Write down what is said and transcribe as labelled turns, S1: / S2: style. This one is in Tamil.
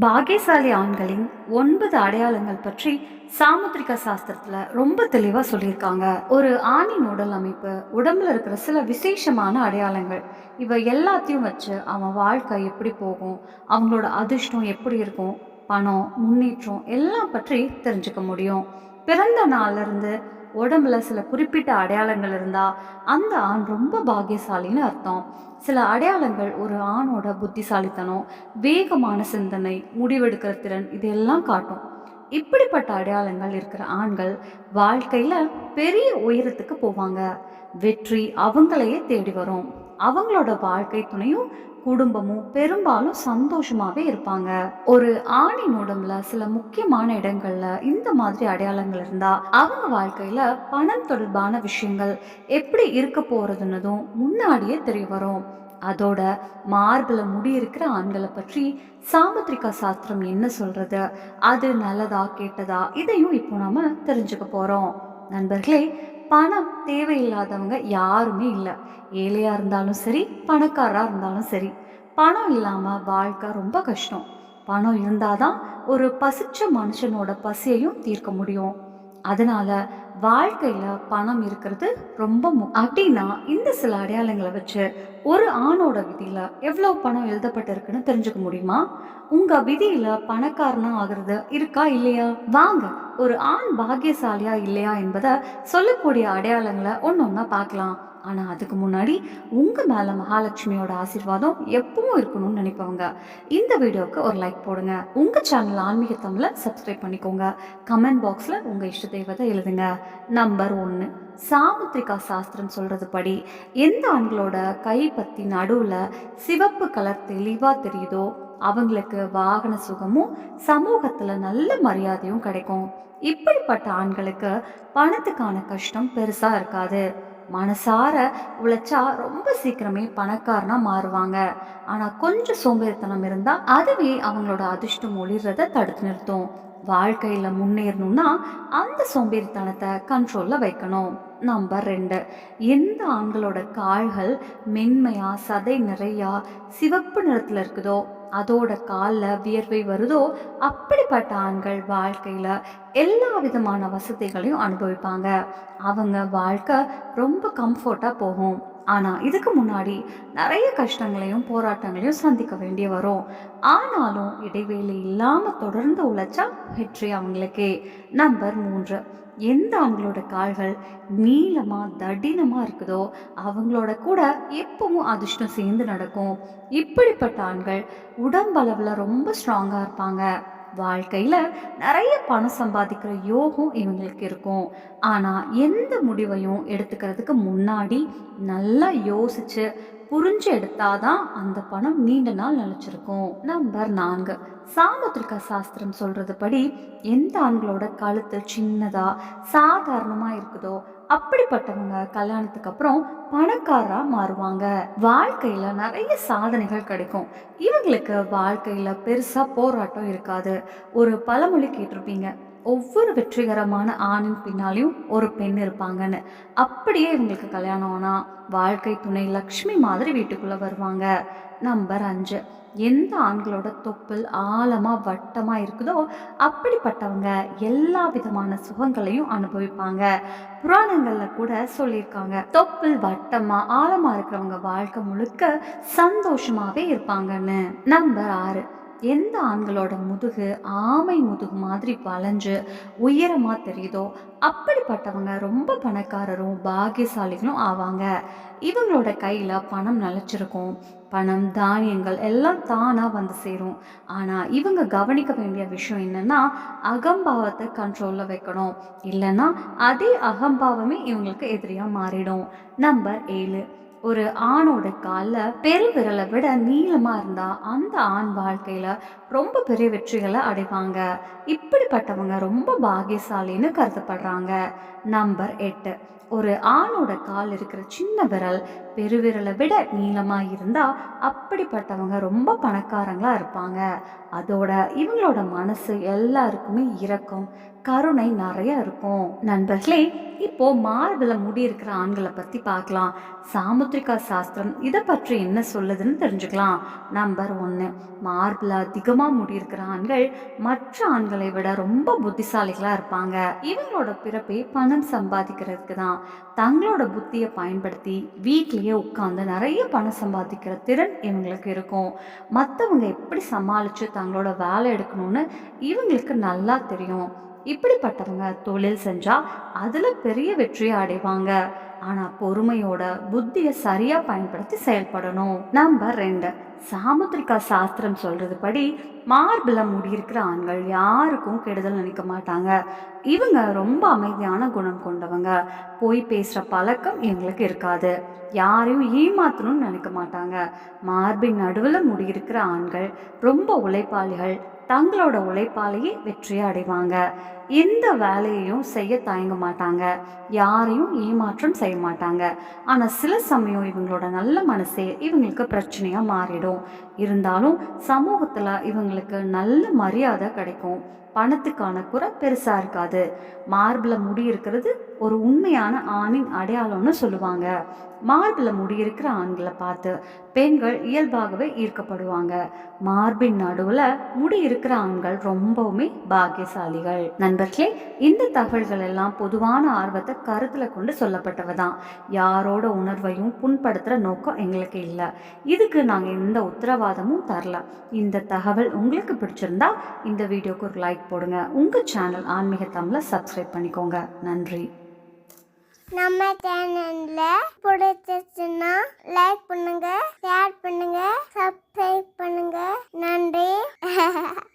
S1: பாகியசாலி ஆண்களின் ஒன்பது அடையாளங்கள் பற்றி சாமுத்திரிகா சாஸ்திரத்துல ரொம்ப தெளிவா சொல்லியிருக்காங்க. ஒரு ஆணின் உடல் அமைப்பு உடம்புல இருக்கிற சில விசேஷமான அடையாளங்கள் இவை எல்லாத்தையும் வச்சு அவன் வாழ்க்கை எப்படி போகும் அவங்களோட அதிர்ஷ்டம் எப்படி இருக்கும் பணம் முன்னேற்றம் எல்லாம் பற்றி தெரிஞ்சுக்க முடியும். பிறந்த நாள்ல இருந்து உடம்புல சில குறிப்பிட்ட அடையாளங்கள் இருந்தா அந்த ஆண் ரொம்ப பாக்கியசாலின்னு அர்த்தம். சில அடையாளங்கள் ஒரு ஆணோட புத்திசாலித்தனம் வேகமான சிந்தனை முடிவெடுக்கிற திறன் இதெல்லாம் காட்டும். இப்படிப்பட்ட அடையாளங்கள் இருக்கிற ஆண்கள் வாழ்க்கையில பெரிய உயரத்துக்கு போவாங்க. வெற்றி அவங்களையே தேடி வரும். அவங்களோட வாழ்க்கை துணையும் குடும்பமும் பெரும்பாலும் சந்தோஷமாகவே இருப்பாங்க. ஒரு ஆணின் உடம்புல சில முக்கியமான இடங்கள்ல இந்த மாதிரி அடையாளங்கள் இருந்தா அவங்க வாழ்க்கையில பணம் தொடர்பான விஷயங்கள் எப்படி இருக்க போறதுன்னதும் முன்னாடியே தெரிய வரும். அதோட மார்பில் முடி இருக்கிற ஆண்களை பற்றி சாமுத்திரிகா சாஸ்திரம் என்ன சொல்றது? அது நல்லதா கெட்டதா? இதையும் இப்போ நாம தெரிஞ்சுக்க போறோம். நண்பர்களே பணம் தேவையில்லாதவங்க யாருமே இல்லை. ஏழையாக இருந்தாலும் சரி பணக்காரராக இருந்தாலும் சரி. பணம் இல்லாமல் வாழ்க்கை ரொம்ப கஷ்டம். பணம் இருந்தாதான் ஒரு பசிச்ச மனுஷனோட பசியையும் தீர்க்க முடியும். அதனால வாழ்க்கையில் பணம் இருக்கிறது ரொம்ப அப்படின்னா இந்த சில அடையாளங்களை வச்சு ஒரு ஆணோட விதியில் எவ்வளோ பணம் எழுதப்பட்டிருக்குன்னு தெரிஞ்சுக்க முடியுமா? உங்க விதியில பணக்காரனா ஆகிறது இருக்கா இல்லையா? வாங்க ஒரு ஆண் பாக்கியசாலியா இல்லையா என்பதை சொல்லக்கூடிய அடையாளங்களை ஒன்று ஒன்றா பார்க்கலாம். ஆனால் அதுக்கு முன்னாடி உங்கள் மேலே மகாலட்சுமியோட ஆசீர்வாதம் எப்பவும் இருக்கணும்னு நினைப்பவங்க. இந்த வீடியோவுக்கு ஒரு லைக் போடுங்க. உங்கள் சேனல் ஆன்மீக தமிழில் சப்ஸ்கிரைப் பண்ணிக்கோங்க. கமெண்ட் பாக்ஸில் உங்கள் இஷ்ட தெய்வத்தை எழுதுங்க. நம்பர் ஒன்று சாமுத்திரிகா சாஸ்திரம் சொல்கிறது படி எந்த ஆண்களோட கை பற்றி நடுவில் சிவப்பு கலர் தெளிவாக தெரியுதோ அவங்களுக்கு வாகன சுகமும் சமூகத்தில் நல்ல மரியாதையும் கிடைக்கும். இப்படிப்பட்ட ஆண்களுக்கு பணத்துக்கான கஷ்டம் பெருசாக இருக்காது. மனசார உழைச்சா ரொம்ப சீக்கிரமே பணக்காரனாக மாறுவாங்க. ஆனால் கொஞ்சம் சோம்பேறித்தனம் இருந்தால் அதுவே அவங்களோட அதிர்ஷ்டம் ஒளிர்றத தடுத்து நிறுத்தும். வாழ்க்கையில் முன்னேறணும்னா அந்த சோம்பேறித்தனத்தை கண்ட்ரோலில் வைக்கணும். நம்பர் ரெண்டு எந்த ஆண்களோட கால்கள் மென்மையாக சதை நிறையா சிவப்பு நிறத்தில் இருக்குதோ அதோட காலில் வியர்வை வருதோ அப்படிப்பட்ட ஆண்கள் வாழ்க்கையில் எல்லா விதமான வசதிகளையும் அனுபவிப்பாங்க. அவங்க வாழ்க்கை ரொம்ப கம்ஃபர்ட்டாக போகும். ஆனால் இதுக்கு முன்னாடி நிறைய கஷ்டங்களையும் போராட்டங்களையும் சந்திக்க வேண்டிய வரும். ஆனாலும் இடைவேளை இல்லாமல் தொடர்ந்து உழைச்சா வெற்றி அவங்களுக்கே. நம்பர் மூன்று. எந்த ஆண்களோட கால்கள் நீளமாக தடினமாக இருக்குதோ அவங்களோட கூட எப்பவும் அதிர்ஷ்டம் சேர்ந்து நடக்கும். இப்படிப்பட்ட ஆண்கள் உடம்பளவில் ரொம்ப ஸ்ட்ராங்காக இருப்பாங்க. வாழ்க்கையில் நிறைய பணம் சம்பாதிக்கிற யோகம் இவங்களுக்கு இருக்கும். ஆனால் எந்த முடிவையும் எடுத்துக்கிறதுக்கு முன்னாடி நல்லா யோசித்து புரிஞ்சு எடுத்தாதான் அந்த பணம் நீண்ட நாள் நிலச்சிருக்கும். நம்பர் நான்கு. சாமுத்திரிகா சாஸ்திரம் சொல்றது படி எந்த ஆண்களோட கழுத்து சின்னதா சாதாரணமா இருக்குதோ அப்படிப்பட்டவங்க கல்யாணத்துக்கு அப்புறம் பணக்காரா மாறுவாங்க. வாழ்க்கையில நிறைய சாதனைகள் கிடைக்கும். இவங்களுக்கு வாழ்க்கையில பெருசா போராட்டம் இருக்காது. ஒரு பழமொழி கேட்டிருப்பீங்க ஒவ்வொரு வெற்றிகரமான ஆணின் பின்னாலையும் ஒரு பெண் இருப்பாங்கன்னு. அப்படியே இவங்களுக்கு கல்யாணம் ஆனால் வாழ்க்கை துணை லக்ஷ்மி மாதிரி வீட்டுக்குள்ளே வருவாங்க. நம்பர் அஞ்சு. எந்த ஆண்களோட தொப்புள் ஆழமாக வட்டமாக இருக்குதோ அப்படிப்பட்டவங்க எல்லா விதமான சுகங்களையும் அனுபவிப்பாங்க. புராணங்களில் கூட சொல்லியிருக்காங்க. தொப்புள் வட்டமாக ஆழமாக இருக்கிறவங்க வாழ்க்கை முழுக்க சந்தோஷமாகவே இருப்பாங்கன்னு. நம்பர் ஆறு. எந்த ஆண்களோட முதுகு ஆமை முதுகு மாதிரி வளைஞ்சு உயரமாக தெரியுதோ அப்படிப்பட்டவங்க ரொம்ப பணக்காரரும் பாகியசாலிகளும் ஆவாங்க. இவங்களோட கையில் பணம் நிலச்சிருக்கும். பணம் தானியங்கள் எல்லாம் தானாக வந்து சேரும். ஆனால் இவங்க கவனிக்க வேண்டிய விஷயம் என்னென்னா அகம்பாவத்தை கண்ட்ரோலில் வைக்கணும். இல்லைன்னா அதே அகம்பாவமே இவங்களுக்கு எதிரியாக மாறிடும். நம்பர் ஏழு. ஒரு ஆணோட காலில் பெருவிரலை விட நீளமாக இருந்தால் அந்த ஆண் வாழ்க்கையில் ரொம்ப பெரிய வெற்றிகளை அடைவாங்க. இப்படிப்பட்டவங்க ரொம்ப பாகியசாலின்னு கருதப்படுறாங்க. நம்பர் எட்டு. ஒரு ஆணோட கால் இருக்கிற சின்ன விரல் பெருவிரலை விட நீளமாக இருந்தால் அப்படிப்பட்டவங்க ரொம்ப பணக்காரங்களாக இருப்பாங்க. அதோட இவங்களோட மனசு எல்லாருக்குமே இறக்கும் கருணை நிறைய இருக்கும். நண்பர்களே இப்போ மார்பில் முடி இருக்கிற ஆண்களை பற்றி பார்க்கலாம். சாமுத்திரிகா சாஸ்திரம் இதை பற்றி என்ன சொல்லுதுன்னு தெரிஞ்சுக்கலாம். நம்பர் ஒன்று மார்பில் அதிகமாக முடி இருக்கிற ஆண்கள் மற்ற ஆண்களை விட ரொம்ப புத்திசாலிகளாக இருப்பாங்க. இவங்களோட பிறப்பே பணம் சம்பாதிக்கிறதுக்கு தான். தங்களோட புத்தியை பயன்படுத்தி வீட்லேயே உட்காந்து நிறைய பணம் சம்பாதிக்கிற திறன் இவங்களுக்கு இருக்கும். மற்றவங்க எப்படி சமாளித்து தங்களோட வேலை எடுக்கணும்னு இவங்களுக்கு நல்லா தெரியும். இப்படிப்பட்டவங்க தொழில் செஞ்சால் அதில் பெரிய வெற்றியை அடைவாங்க. ஆனால் பொறுமையோட புத்தியை சரியாக பயன்படுத்தி செயல்படணும். நம்பர் ரெண்டு சாமுத்திரிகா சாஸ்திரம் சொல்றது படி மார்பில் முடியிருக்கிற ஆண்கள் யாருக்கும் கெடுதல் நினைக்க மாட்டாங்க. இவங்க ரொம்ப அமைதியான குணம் கொண்டவங்க. போய் பேசுகிற பழக்கம் எங்களுக்கு இருக்காது. யாரையும் ஏமாத்தணும்னு நினைக்க மாட்டாங்க. மார்பின் நடுவில் முடியிருக்கிற ஆண்கள் ரொம்ப உழைப்பாளிகள். தங்களோட உழைப்பாலேயே வெற்றியை அடைவாங்க. எந்த வேலையையும் செய்ய தயங்க மாட்டாங்க. யாரையும் ஏமாற்றம் செய்ய மாட்டாங்க. ஆனால் சில சமயம் இவங்களோட நல்ல மனசே இவங்களுக்கு பிரச்சனையாக மாறிடும். இருந்தாலும் சமூகத்தில் இவங்களுக்கு நல்ல மரியாதை கிடைக்கும். பணத்துக்கான குறை பெருசாக இருக்காது. மார்பில் முடி இருக்கிறது ஒரு உண்மையான ஆணின் அடையாளம்னு சொல்லுவாங்க. மார்பில் முடி இருக்கிற ஆண்களை பார்த்து பெண்கள் இயல்பாகவே ஈர்க்கப்படுவாங்க. மார்பின் நடுவில் முடி இருக்கிற ஆண்கள் ரொம்பவுமே பாக்கியசாலிகள். நண்பர்களே இந்த தகவல்கள் எல்லாம் பொதுவான ஆர்வத்தை கருத்தில் கொண்டு சொல்லப்பட்டவை தான். யாரோட உணர்வையும் புண்படுத்துகிற நோக்கம் எங்களுக்கு இல்லை. இதுக்கு நாங்கள் எந்த உத்தரவாதமும் தரல. இந்த தகவல் உங்களுக்கு பிடிச்சிருந்தா இந்த வீடியோக்கு ஒரு லைக் போடுங்க. உங்கள் சேனல் ஆன்மீக தமிழை சப்ஸ்கிரைப் பண்ணிக்கோங்க. நன்றி.
S2: நம்ம சேனல்ல பிடிச்சிருச்சுன்னா லைக் பண்ணுங்க ஷேர் பண்ணுங்க சப்ஸ்கிரைப் பண்ணுங்க. நன்றி.